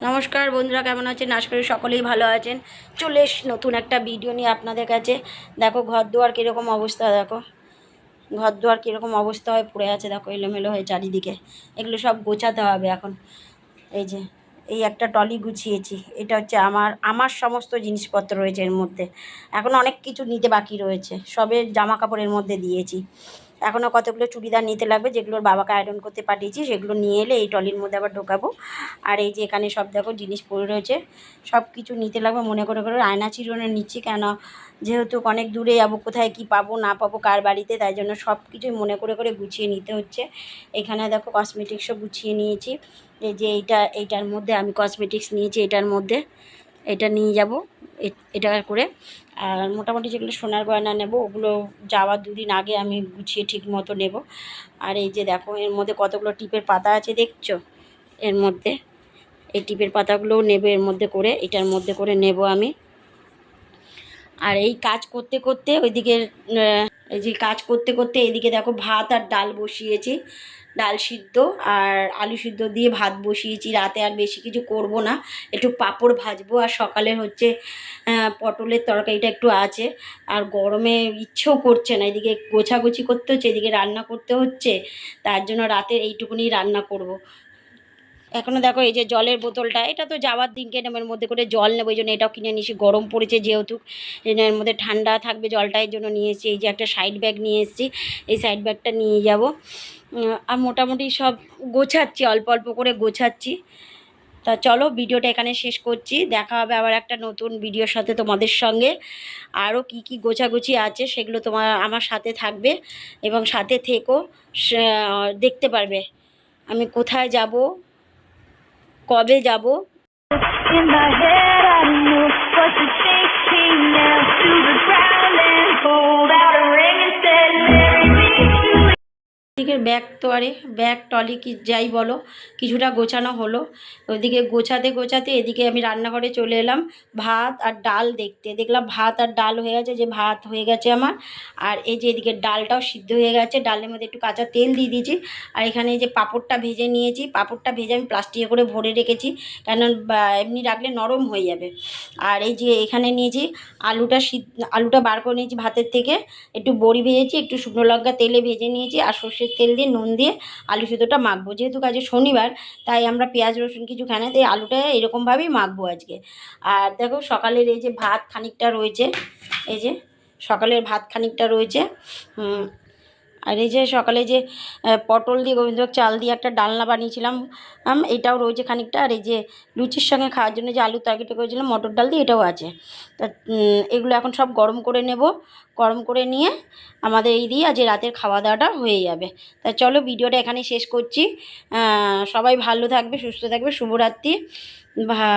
নমস্কার বন্ধুরা, কেমন আছেন? আশা করি সকলেই ভালো আছেন। চলে এস নতুন একটা ভিডিও নিয়ে আপনাদের কাছে। দেখো ঘর দুয়ার কীরকম অবস্থা, দেখো। ঘর দুয়ার কীরকম অবস্থা হয়ে পড়ে আছে, দেখো, এলোমেলো হয়ে চারিদিকে। এগুলো সব গোছাতে হবে এখন। এই যে, এই একটা টলি গুছিয়েছি। এটা হচ্ছে আমার আমার সমস্ত জিনিসপত্র রয়েছে এর মধ্যে। এখন অনেক কিছু নিতে বাকি রয়েছে। সবে জামা কাপড়ের মধ্যে দিয়েছি। এখনও কতগুলো চুড়িদার নিতে লাগবে, যেগুলোর বাবাকে আয়রন করতে পাঠিয়েছি, সেগুলো নিয়ে এলে এই টলির মধ্যে আবার ঢোকাবো। আর এই যে এখানে সব দেখো জিনিস পড়ে রয়েছে সব কিছু নিতে লাগবে, মনে করে করে আয়না চিরুনে নিচ্ছি কেন যেহেতু অনেক দূরে যাব, কোথায় কি পাবো, না পাবো, কার বাড়িতে, তাই জন্য সব কিছুই মনে করে করে গুছিয়ে নিতে হচ্ছে। এখানে দেখো কসমেটিক্সও গুছিয়ে নিয়েছি, এই যে এইটা, এইটার মধ্যে আমি কসমেটিক্স নিয়েছি, এটার মধ্যে, এটা নিয়ে যাব। এটা করে। আর মোটামুটি যেগুলো সোনার গয়না নেব, ওগুলো যাওয়ার দুদিন আগে আমি গুছিয়ে ঠিক মতো নেব। আর এই যে দেখো, এর মধ্যে কতগুলো টিপের পাতা আছে দেখছ? এর মধ্যে। এই টিপের পাতাগুলোও নেবে এর মধ্যে করে, এটার মধ্যে করে নেব আমি। আর এই কাজ করতে করতে ওইদিকে এই যে কাজ করতে করতে এদিকে দেখো ভাত আর ডাল বসিয়েছি। ডাল সিদ্ধ আর আলু সিদ্ধ দিয়ে ভাত বসিয়েছি। রাতে আর বেশি কিছু করব না। একটু পাঁপড় ভাজবো আর সকালে হচ্ছে পটলের তরকারিটা একটু আছে। আর গরমে ইচ্ছেও করছে না। এদিকে গোছাগুছি করতে হচ্ছে, এদিকে রান্না করতে হচ্ছে। তার জন্য রাতে এইটুকুনি রান্না করব। এখনও দেখো এই যে জলের বোতলটা, এটা তো যাওয়ার দিনকে এর মধ্যে করে জল নেব এই জন্য এটাও কিনে নিয়েছি। গরম পড়েছে যেহেতু এর মধ্যে ঠান্ডা থাকবে জলটা এই জন্য নিয়ে এসেছি। এই যে একটা সাইড ব্যাগ নিয়ে এসেছি, এই সাইড ব্যাগটা নিয়ে যাব। আর মোটামুটি সব গোছাচ্ছি, অল্প অল্প করে গোছাচ্ছি। তা চলো ভিডিওটা এখানে শেষ করছি। দেখা হবে আবার একটা নতুন ভিডিওর সাথে তোমাদের সঙ্গে। আরও কি কি গোছাগুছি আছে সেগুলো তোমার আমার সাথে থাকবে এবং সাথে থেকো দেখতে পারবে। আমি কোথায় যাব? কবে যাব? ব্যাগ তো আরে, ব্যাগ টলি কি যাই বলো, কিছুটা গোছানো হলো। ওইদিকে গোছাতে গোছাতে এদিকে আমি রান্নাঘরে চলে এলাম। ভাত আর ডাল দেখতে। দেখলাম ভাত আর ডাল হয়ে গেছে, যে ভাত হয়ে গেছে আমার। আর এই যে এদিকে ডালটাও সিদ্ধ হয়ে গেছে, ডালের মধ্যে একটু কাঁচা তেল দিয়ে দিয়েছি। আর এখানে যে পাঁপড়টা ভেজে নিয়েছি, পাঁপড়টা ভেজে আমি প্লাস্টিকে করে ভরে রেখেছি, কেন এমনি রাখলে নরম হয়ে যাবে। আর এই যে এখানে নিয়েছি আলুটা আলুটা বার করে নিয়েছি ভাতের থেকে। একটু বড়ি ভেজেছি, একটু শুকনো লঙ্কা তেলে ভেজে নিয়েছি, আর সর্ষের তেল দিয়ে, নুন দিয়ে আলু সিদ্ধটা মাখবো। যেহেতু কাজে শনিবার, তাই আমরা পেঁয়াজ, রসুন কিছু খাই না তাই আলুটা এরকমভাবেই মাখবো আজকে। আর দেখো সকালের এই যে ভাত খানিকটা রয়েছে, এই যে সকালের ভাত খানিকটা রয়েছে আর এই যে সকালে যে পটল দিয়ে, গোবিন্দভোগ চাল দিয়ে একটা ডালনা বানিয়েছিলাম এটাও রয়েছে খানিকটা। আর এই যে লুচির সঙ্গে খাওয়ার জন্য যে আলুর তরকারিটা করেছিলাম, মটর ডাল দিয়ে এটাও আছে। তা এগুলো এখন সব গরম করে নেব। গরম করে নিয়ে আমাদের এই দিয়ে আজ রাতের খাওয়া দাওয়াটা হয়ে যাবে। তা চলো ভিডিওটা এখানে শেষ করছি। সবাই ভালো থাকবে, সুস্থ থাকবে, শুভরাত্রি। ভা